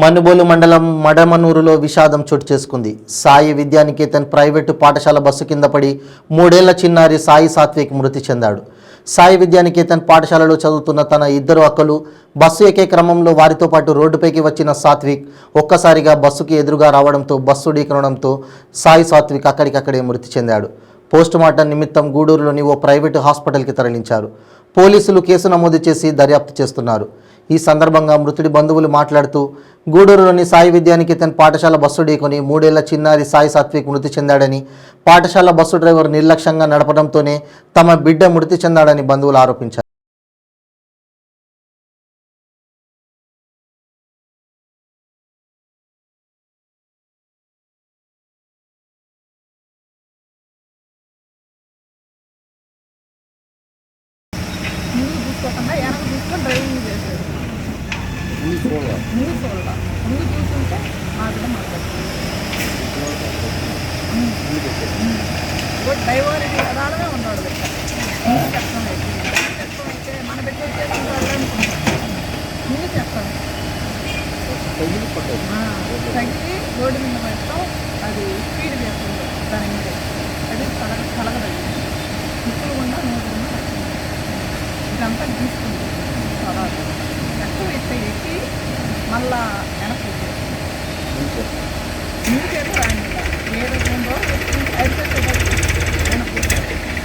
మనుబోలు మండలం మడమనూరులో విషాదం చోటు చేసుకుంది. సాయి విద్యానికేతన్ ప్రైవేటు పాఠశాల బస్సు కింద పడి మూడేళ్ళ చిన్నారి సాయి సాత్విక్ మృతి చెందాడు. సాయి విద్యానికేతన్ పాఠశాలలో చదువుతున్న తన ఇద్దరు అక్కలు బస్సు ఎక్కే క్రమంలో వారితో పాటు రోడ్డుపైకి వచ్చిన సాత్విక్ ఒక్కసారిగా బస్సుకి ఎదురుగా రావడంతో బస్సు ఢీకొనడంతో సాయి సాత్విక్ అక్కడికక్కడే మృతి చెందాడు. పోస్టుమార్టం నిమిత్తం గూడూరులోని ఓ ప్రైవేటు హాస్పిటల్కి తరలించారు. పోలీసులు కేసు నమోదు చేసి దర్యాప్తు చేస్తున్నారు. ఈ సందర్భంగా మృతుడి బంధువులు మాట్లాడుతూ గూడూరులోని సాయి విద్యానికేతన్ పాఠశాల బస్సు ఢీకొని మూడేళ్ళ చిన్నారి సాయి సాత్విక్ మృతి చెందాడని పాఠశాల బస్సు డ్రైవర్ నిర్లక్ష్యంగా నడపడంతోనే తమ బిడ్డ మృతి చెందాడని బంధువులు ఆరోపించారు. చూడాల ముందు చూసుకుంటే మాత్రం మాట్లాడుతుంది ఇప్పుడు డ్రైవర్ అలానే ఉన్నాడు బిడ్డ చెప్తాను అయితే చెప్తాం అయితే మన బిడ్డ అనుకుంటాను చెప్తాను ఆ, తగ్గి రోడ్డు మీద పెట్టడం అది స్పీడ్ చేస్తుంది దాని మీద. అది కలగ కలగదండి. ముక్కులు గుండా నోరు. ఇదంతా తీసుకుంది. తర్వాత ఎక్కువ ఎక్కి ఎక్కి